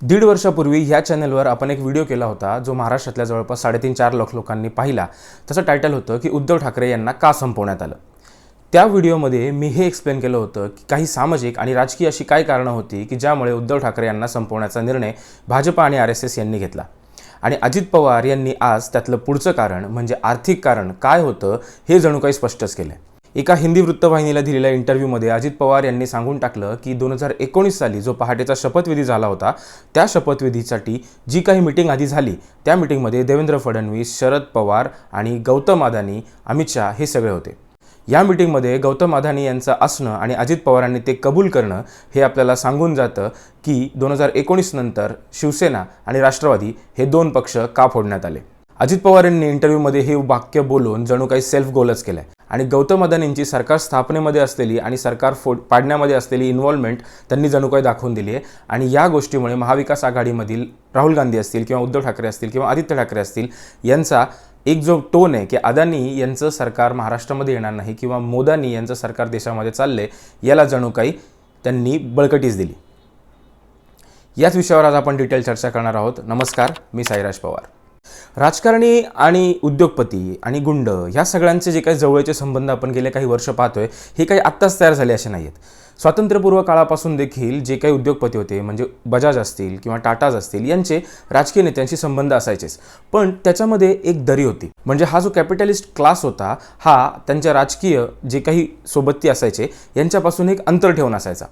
दीड वर्षापूर्वी ह्या चॅनलवर आपण एक व्हिडिओ केला होता जो महाराष्ट्रातल्या जवळपास साडेतीन चार लाख लोकांनी पाहिला. त्याचं टायटल होतं की उद्धव ठाकरे यांना का संपवण्यात आलं? त्या व्हिडिओमध्ये मी हे एक्सप्लेन केलं होतं की काही सामाजिक आणि राजकीय अशी काय कारणं होती की ज्यामुळे उद्धव ठाकरे यांना संपवण्याचा निर्णय भाजप आणि आर एस एस यांनी घेतला. आणि अजित पवार यांनी आज त्यातलं पुढचं कारण म्हणजे आर्थिक कारण काय होतं हे जणू काही स्पष्टच केलं एका हिंदी वृत्तवाहिनीला दिलेल्या इंटरव्ह्यूमध्ये अजित पवार यांनी सांगून टाकलं की दोन हजार एकोणीस साली जो पहाटेचा शपथविधी झाला होता त्या शपथविधीसाठी जी काही मिटिंग आधी झाली त्या मिटिंगमध्ये देवेंद्र फडणवीस शरद पवार आणि गौतम अदानी अमित शहा हे सगळे होते. या मिटिंगमध्ये गौतम अदानी यांचं असणं आणि अजित पवारांनी ते कबूल करणं हे आपल्याला सांगून जातं की दोन हजार एकोणीस नंतर शिवसेना आणि राष्ट्रवादी हे दोन पक्ष का फोडण्यात आले? अजित पवार यांनी इंटरव्ह्यूमध्ये हे वाक्य बोलून जणू काही सेल्फ गोलच केलंय. आणि गौतम अदानींची सरकार स्थापनेमध्ये असलेली आणि सरकार फोड पाडण्यामध्ये असलेली इन्व्हॉल्वमेंट त्यांनी जणू काही दाखवून दिली आहे. आणि या गोष्टीमुळे महाविकास आघाडीमधील राहुल गांधी असतील किंवा उद्धव ठाकरे असतील किंवा आदित्य ठाकरे असतील यांचा एक जो टोन आहे की अदानी यांचं सरकार महाराष्ट्रामध्ये येणार नाही किंवा मोदानी यांचं सरकार देशामध्ये चाललंय याला जणू काही त्यांनी बळकटीच दिली. याच विषयावर आज आपण डिटेल चर्चा करणार आहोत. नमस्कार मी साईराज पवार. राजकारणी आणि उद्योगपती आणि गुंड ह्या सगळ्यांचे जे काही जवळचे संबंध आपण गेले काही वर्ष पाहतोय हे काही आत्ताच तयार झाले असे नाही आहेत स्वातंत्र्यपूर्व काळापासून देखील जे काही उद्योगपती होते म्हणजे बजाज असतील किंवा टाटाज असतील यांचे राजकीय नेत्यांशी संबंध असायचेच. पण त्याच्यामध्ये एक दरी होती. म्हणजे हा जो कॅपिटलिस्ट क्लास होता हा त्यांच्या राजकीय जे काही सोबती असायचे यांच्यापासून एक अंतर ठेवून असायचा.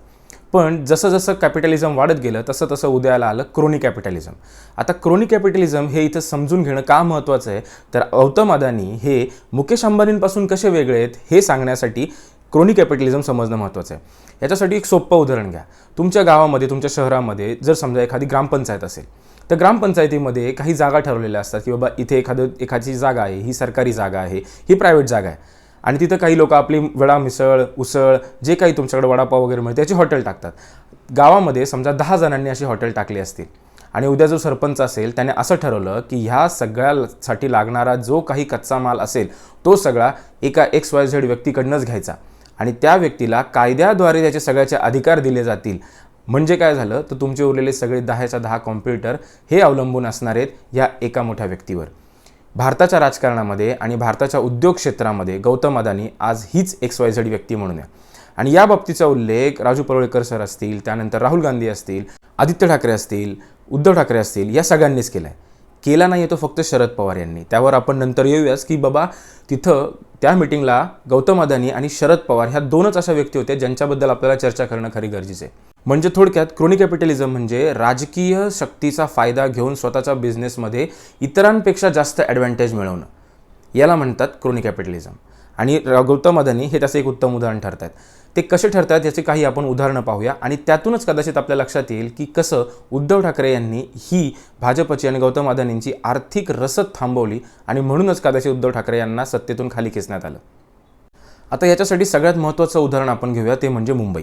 पण जसं जसं कॅपिटलिझम वाढत गेलं तसं तसं उदयाला आलं क्रोनी कॅपिटलिझम आता क्रोनी कॅपिटलिझम हे इथं समजून घेणं का महत्त्वाचं आहे? तर गौतम अदानी हे मुकेश अंबानींपासून कसे वेगळे आहेत हे सांगण्यासाठी क्रोनी कॅपिटलिझम समजणं महत्त्वाचं आहे. याच्यासाठी एक सोपं उदाहरण घ्या. तुमच्या गावामध्ये तुमच्या शहरामध्ये जर समजा एखादी ग्रामपंचायत असेल तर ग्रामपंचायतीमध्ये काही जागा ठरवलेल्या असतात की बाबा इथे एखादं एखादी जागा आहे ही सरकारी जागा आहे ही प्रायव्हेट जागा आहे. आणि तिथं काही लोक आपली वडा मिसळ उसळ जे काही तुमच्याकडे वडापाव वगैरे मिळते त्याची हॉटेल टाकतात. गावामध्ये समजा दहा जणांनी अशी हॉटेल टाकली असतील आणि उद्या जो सरपंच असेल त्याने असं ठरवलं की ह्या सगळ्यासाठी लागणारा जो काही कच्चा माल असेल तो सगळा एका एक्स वाय झेड व्यक्तीकडनंच घ्यायचा. आणि त्या व्यक्तीला कायद्याद्वारे त्याचे सगळ्याचे अधिकार दिले जातील. म्हणजे काय झालं? तर तुमचे उरलेले सगळे दहाच्या दहा कॉम्प्युटर हे अवलंबून असणार आहेत या एका मोठ्या व्यक्तीवर. भारताच्या राजकारणामध्ये आणि भारताच्या उद्योग क्षेत्रामध्ये गौतम अदानी आज हीच एक्स वाय झेड व्यक्ती म्हणून आहे. आणि या बाबतीचा उल्लेख राजू परोळेकर सर असतील त्यानंतर राहुल गांधी असतील आदित्य ठाकरे असतील उद्धव ठाकरे असतील या सगळ्यांनीच केला आहे केला नाही तो फक्त शरद पवार यांनी. त्यावर आपण नंतर येऊयाच की बाबा तिथं त्या मिटिंगला गौतम अदानी आणि शरद पवार ह्या दोनच अशा व्यक्ती होत्या ज्यांच्याबद्दल आपल्याला चर्चा करणं खरी गरजेचं आहे. म्हणजे थोडक्यात क्रोनी कॅपिटलिझम म्हणजे राजकीय शक्तीचा फायदा घेऊन स्वतःच्या बिझनेसमध्ये इतरांपेक्षा जास्त ॲडव्हान्टेज मिळवणं. याला म्हणतात क्रोनी कॅपिटलिझम आणि गौतम अदानी हे त्याचं एक उत्तम उदाहरण ठरत आहेत ते कसे ठरतात याचे काही आपण उदाहरणं पाहूया. आणि त्यातूनच कदाचित आपल्या लक्षात येईल की कसं उद्धव ठाकरे यांनी ही भाजपची आणि गौतम अदानींची आर्थिक रसद थांबवली आणि म्हणूनच कदाचित उद्धव ठाकरे यांना सत्तेतून खाली खेचण्यात आलं. आता याच्यासाठी सगळ्यात महत्त्वाचं उदाहरण आपण घेऊया ते म्हणजे मुंबई.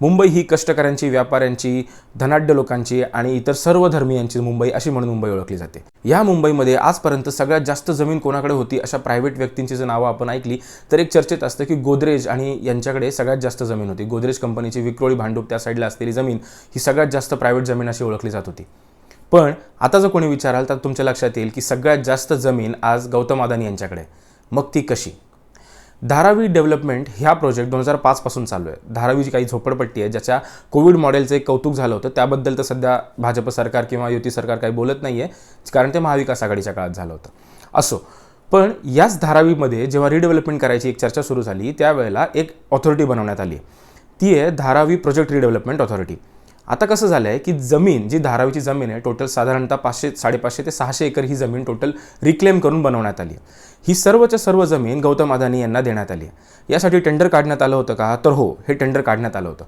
मुंबई ही कष्टकऱ्यांची व्यापाऱ्यांची धनाढ्य लोकांची आणि इतर सर्व धर्मियांची मुंबई अशी म्हणून मुंबई ओळखली जाते. या मुंबईमध्ये आजपर्यंत सगळ्यात जास्त जमीन कोणाकडे होती अशा प्रायव्हेट व्यक्तींची जर नावं आपण ऐकली तर एक चर्चेत असतं की गोदरेज आणि यांच्याकडे सगळ्यात जास्त जमीन होती. गोदरेज कंपनीची विक्रोळी भांडूप त्या साईडला असलेली जमीन ही सगळ्यात जास्त प्रायव्हेट जमीन अशी ओळखली जात होती. पण आता जर कोणी विचाराल तर तुमच्या लक्षात येईल की सगळ्यात जास्त जमीन आज गौतम अदानी यांच्याकडे मग ती कशी? धारावी डेव्हलपमेंट ह्या प्रोजेक्ट दोन हजार पाचपासून चालू आहे. धारावीची काही झोपडपट्टी आहे ज्याच्या कोविड मॉडेलचं एक कौतुक झालं होतं त्याबद्दल तर सध्या भाजप सरकार किंवा युती सरकार काही बोलत नाही आहे कारण ते महाविकास आघाडीच्या काळात झालं होतं. असो पण याच धारावीमध्ये जेव्हा रिडेव्हलपमेंट करायची एक चर्चा सुरू झाली त्यावेळेला एक ऑथॉरिटी बनवण्यात आली. ती आहे धारावी प्रोजेक्ट रिडेव्हलपमेंट ऑथॉरिटी आता कसं झालं आहे की जमीन जी धारावीची जमीन आहे टोटल साधारणतः पाचशे साडेपाचशे ते सहाशे एकर ही जमीन टोटल रिक्लेम करून बनवण्यात आली ही सर्वच्या सर्व जमीन गौतम अदानी यांना देण्यात आली आहे. यासाठी टेंडर काढण्यात आलं होतं का? तर हो हे टेंडर काढण्यात आलं होतं.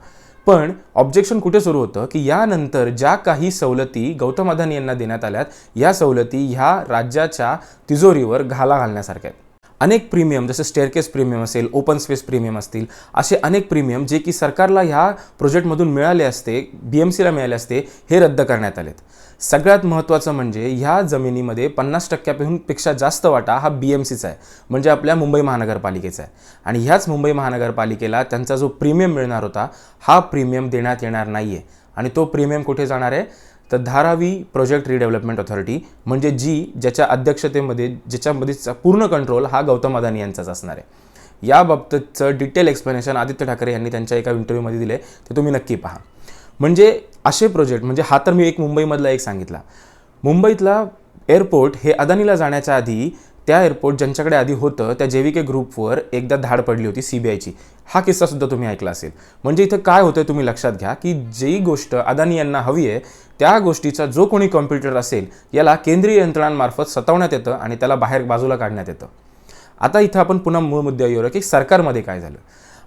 पण ऑब्जेक्शन कुठे सुरू होतं? की यानंतर ज्या काही सवलती गौतम अदानी यांना देण्यात आल्यात या सवलती ह्या राज्याच्या तिजोरीवर घाला घालण्यासारख्या आहेत. अनेक प्रीमियम जसे स्टेअरकेस प्रीमियम असेल ओपन स्पेस प्रीमियम असतील असे अनेक प्रीमियम जे की सरकारला ह्या प्रोजेक्टमधून मिळाले असते बी एम सीला मिळाले असते हे रद्द करण्यात आलेत. सगळ्यात महत्त्वाचं म्हणजे ह्या जमिनीमध्ये पन्नास टक्क्यापेहून पेक्षा जास्त वाटा हा बी एम सीचा आहे म्हणजे आपल्या मुंबई महानगरपालिकेचा आहे. आणि ह्याच मुंबई महानगरपालिकेला त्यांचा जो प्रीमियम मिळणार होता हा प्रीमियम देण्यात येणार नाही आहे आणि तो प्रीमियम कुठे जाणार आहे? तर धारावी प्रोजेक्ट रिडेव्हलपमेंट ऑथॉरिटी म्हणजे जी ज्याच्या अध्यक्षतेमध्ये ज्याच्यामध्ये चा- पूर्ण कंट्रोल हा गौतम अदानी यांचाच असणार आहे. याबाबतचं डिटेल एक्सप्लेनेशन आदित्य ठाकरे यांनी त्यांच्या एका इंटरव्ह्यूमध्ये दिले ते तुम्ही नक्की पहा. म्हणजे असे प्रोजेक्ट म्हणजे हा तर मी एक मुंबईमधला एक सांगितला. मुंबईतला एअरपोर्ट हे अदानीला जाण्याच्या आधी त्या एअरपोर्ट ज्यांच्याकडे आधी होतं त्या जेविके ग्रुपवर एकदा धाड पडली होती सी बी आयची हा किस्सा सुद्धा तुम्ही ऐकला असेल. म्हणजे इथं काय होतं तुम्ही लक्षात घ्या की जी गोष्ट अदानी यांना हवी आहे त्या गोष्टीचा जो कोणी कॉम्प्युटर असेल याला केंद्रीय यंत्रणांमार्फत सतावण्यात येतं आणि त्याला बाहेर बाजूला काढण्यात येतं. आता इथं आपण पुन्हा मूळ मुद्द्यावर येऊया की सरकारमध्ये काय झालं?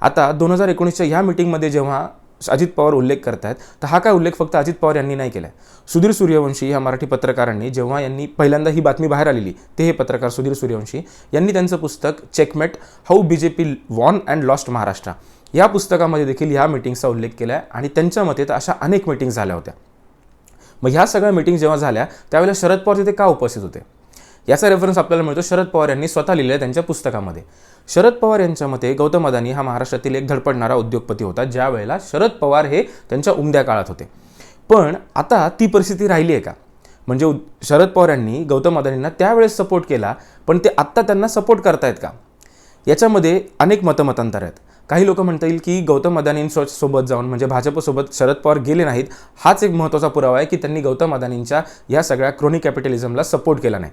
आता दोन हजार एकोणीसच्या ह्या मिटिंगमध्ये जेव्हा अजित पवार उल्लेख करतायत तर हा काय उल्लेख फक्त अजित पवार यांनी नाही केला आहे सुधीर सूर्यवंशी ह्या मराठी पत्रकारांनी जेव्हा यांनी पहिल्यांदा ही बातमी बाहेर आलेली ते हे पत्रकार सुधीर सूर्यवंशी यांनी त्यांचं पुस्तक checkmate how B J P won and lost Maharashtra या पुस्तकामध्ये देखील ह्या मिटिंगचा उल्लेख केला आहे आणि त्यांच्या मते तर अशा अनेक मिटिंग झाल्या होत्या. मग ह्या सगळ्या मिटिंग जेव्हा झाल्या त्यावेळेला शरद पवार तिथे का उपस्थित होते? याचा रेफरन्स आपल्याला मिळतो शरद पवार यांनी स्वतः लिहिलं त्यांच्या पुस्तकामध्ये. शरद पवार यांच्या मते गौतम अदानी हा महाराष्ट्रातील एक धडपडणारा उद्योगपती होता. ज्या वेळेला शरद पवार हे त्यांच्या उमद्या काळात होते. पण आता ती परिस्थिती राहिली आहे का? म्हणजे उद- शरद पवार यांनी गौतम अदानींना त्यावेळेस सपोर्ट केला पण ते आत्ता त्यांना सपोर्ट करतायत का? याच्यामध्ये अनेक मतमतांतर आहेत. काही लोक म्हणता येईल की गौतम अदानींसोबत सोबत जाऊन म्हणजे भाजपसोबत शरद पवार गेले नाहीत हाच एक महत्त्वाचा पुरावा आहे की त्यांनी गौतम अदानींच्या या सगळ्या क्रोनी कॅपिटलिझमला सपोर्ट केला नाही.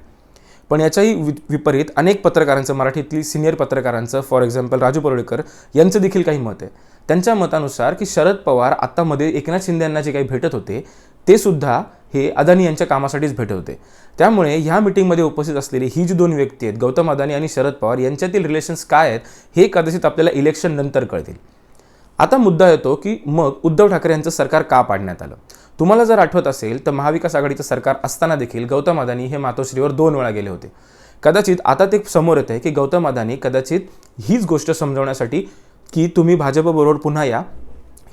पण याच्याही वि- विपरीत अनेक पत्रकारांचं मराठीतली सिनियर पत्रकारांचं फॉर एक्झाम्पल राजू परोळेकर यांचं देखील काही मत आहे. त्यांच्या मतानुसार की शरद पवार आत्तामध्ये एकनाथ शिंदे यांना जे काही भेटत होते ते सुद्धा हे अदानी यांच्या कामासाठीच भेटत होते. त्यामुळे ह्या मिटिंगमध्ये उपस्थित असलेली ही जी दोन व्यक्ती आहेत गौतम अदानी आणि शरद पवार यांच्यातील रिलेशन्स काय आहेत हे कदाचित आपल्याला इलेक्शन नंतर कळतील. आता मुद्दा येतो की मग उद्धव ठाकरे यांचं सरकार का पाडण्यात आलं? तुम्हाला जर आठवत असेल तर महाविकास आघाडीचं सरकार असताना देखील गौतम अदानी हे मातोश्रीवर दोन वेळा गेले होते. कदाचित आता ते समोर येत आहे की गौतम अदानी कदाचित हीच गोष्ट समजवण्यासाठी की तुम्ही भाजपबरोबर पुन्हा या.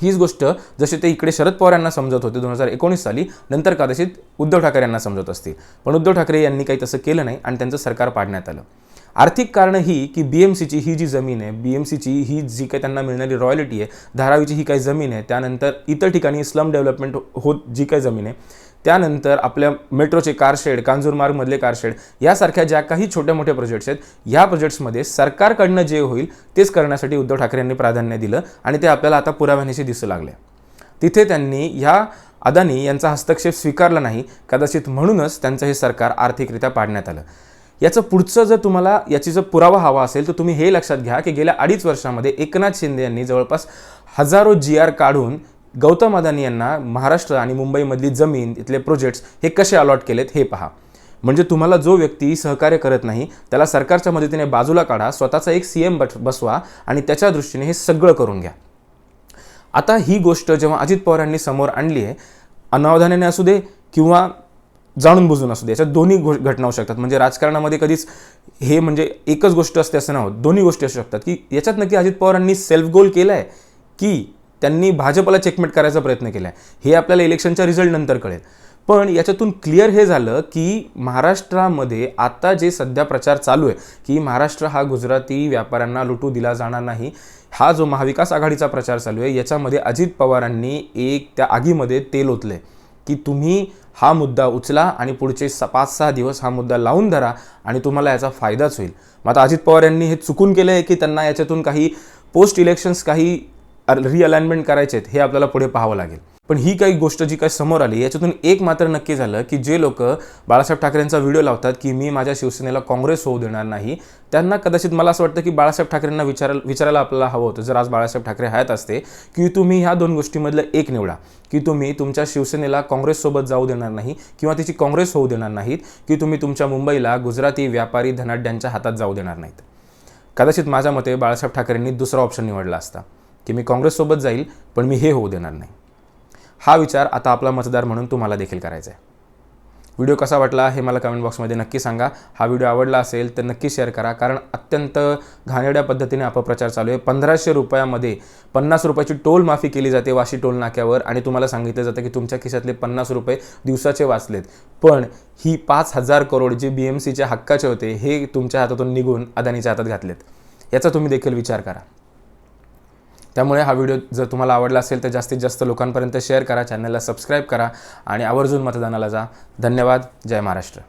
हीच गोष्ट जसे ते इकडे शरद पवार यांना समजत होते दोन हजार एकोणीस साली नंतर कदाचित उद्धव ठाकरे यांना समजत असतील. पण उद्धव ठाकरे यांनी काही तसं केलं नाही आणि त्यांचं सरकार पाडण्यात आलं. आर्थिक कारणं ही की बी एम सीची ही जी जमीन आहे बी एम सीची ही जी काही त्यांना मिळणारी रॉयल्टी आहे धारावीची ही काही जमीन आहे त्यानंतर इतर ठिकाणी स्लम डेव्हलपमेंट होत जी काही जमीन आहे त्यानंतर आपल्या मेट्रोचे कारशेड कांजूरमार्गमधले कारशेड यासारख्या ज्या काही छोट्या मोठ्या प्रोजेक्ट्स आहेत या प्रोजेक्ट्समध्ये सरकारकडनं जे होईल तेच करण्यासाठी उद्धव ठाकरे यांनी प्राधान्य दिलं आणि ते आपल्याला आता पुराव्यानिशी दिसू लागले. तिथे त्यांनी ह्या अदानी यांचा हस्तक्षेप स्वीकारला नाही कदाचित म्हणूनच त्यांचं हे सरकार आर्थिकरित्या पाडण्यात आलं. याचं पुढचं जर तुम्हाला याची जर पुरावा हवा असेल तर तुम्ही हे लक्षात घ्या की गेल्या अडीच वर्षामध्ये एकनाथ शिंदे यांनी जवळपास हजारो जी आर काढून गौतम अदानी यांना महाराष्ट्र आणि मुंबईमधली जमीन इथले प्रोजेक्ट्स हे कसे अलॉट केलेत हे पहा. म्हणजे तुम्हाला जो व्यक्ती सहकार्य करत नाही त्याला सरकारच्या मदतीने बाजूला काढा स्वतःचा एक सी एम बसवा आणि त्याच्या दृष्टीने हे सगळं करून घ्या. आता ही गोष्ट जेव्हा अजित पवार यांनी समोर आणली आहे अनावधानाने असू दे किंवा जाणून बुजून असू दे. याच्यात दोन्ही गो घटना होऊ शकतात. म्हणजे राजकारणामध्ये कधीच हे म्हणजे एकच गोष्ट असते असं नाही होत. दोन्ही गोष्टी असू शकतात. की याच्यात नक्की अजित पवारांनी सेल्फ गोल केला आहे की त्यांनी भाजपला चेकमेट करायचा प्रयत्न केला आहे हे आपल्याला इलेक्शनच्या रिझल्टनंतर कळेल. पण याच्यातून क्लिअर हे झालं की महाराष्ट्रामध्ये आता जे सध्या प्रचार चालू आहे की महाराष्ट्र हा गुजराती व्यापाऱ्यांना लुटू दिला जाणार नाही हा जो महाविकास आघाडीचा प्रचार चालू आहे याच्यामध्ये अजित पवारांनी एक त्या आगीमध्ये तेल ओतले की तुम्ही हा मुद्दा उचला आणि पुढचे स पाच सहा दिवस हा मुद्दा लावून धरा आणि तुम्हाला याचा फायदाच होईल. मग आता अजित पवार यांनी हे चुकून केलं आहे की त्यांना याच्यातून काही पोस्ट इलेक्शन्स काही रिअलाइनमेंट करायचे आहेत हे आपल्याला पुढे पाहावं लागेल. पण ही काही गोष्ट जी काय समोर आली याच्यातून एक मात्र नक्की झालं की जे लोक बाळासाहेब ठाकरेंचा व्हिडिओ लावतात की मी माझ्या शिवसेनेला काँग्रेस होऊ देणार नाही त्यांना कदाचित मला असं वाटतं की बाळासाहेब ठाकरेंना विचार विचारायला आपल्याला हवं होतं. जर आज बाळासाहेब ठाकरे हयात असते की तुम्ही ह्या दोन गोष्टीमधलं एक निवडा की तुम्ही तुमच्या शिवसेनेला काँग्रेससोबत जाऊ देणार नाही किंवा तिची काँग्रेस होऊ देणार नाहीत की तुम्ही तुमच्या मुंबईला गुजराती व्यापारी धनाढ्यांच्या हातात जाऊ देणार नाहीत. कदाचित माझ्या मते बाळासाहेब ठाकरेंनी दुसरा ऑप्शन निवडला असता की मी काँग्रेससोबत जाईल पण मी हे होऊ देणार नाही. हा विचार आता आपला मतदार म्हणून तुम्हाला देखील करायचा आहे. व्हिडिओ कसा वाटला हे मला कमेंट बॉक्समध्ये नक्की सांगा. हा व्हिडिओ आवडला असेल तर नक्की शेअर करा कारण अत्यंत घाणेरड्या पद्धतीने अपप्रचार चालू आहे. पंधराशे रुपयामध्ये पन्नास रुपयाची टोल माफी केली जाते वाशी टोल नाक्यावर आणि तुम्हाला सांगितलं जातं की तुमच्या खिशातले पन्नास रुपये दिवसाचे वाचलेत. पण ही पाच हजार करोड जे बी एम सीच्या हक्काचे होते हे तुमच्या हातातून निघून अदानीच्या हातात घातलेत. याचा तुम्ही देखील विचार करा. त्यामुळे हा व्हिडिओ जर तुम्हाला आवडला असेल तर जास्तीत जास्त लोकांपर्यंत शेअर करा चॅनलला सबस्क्राईब करा आणि आवर्जून मतदानाला जा. धन्यवाद. जय महाराष्ट्र.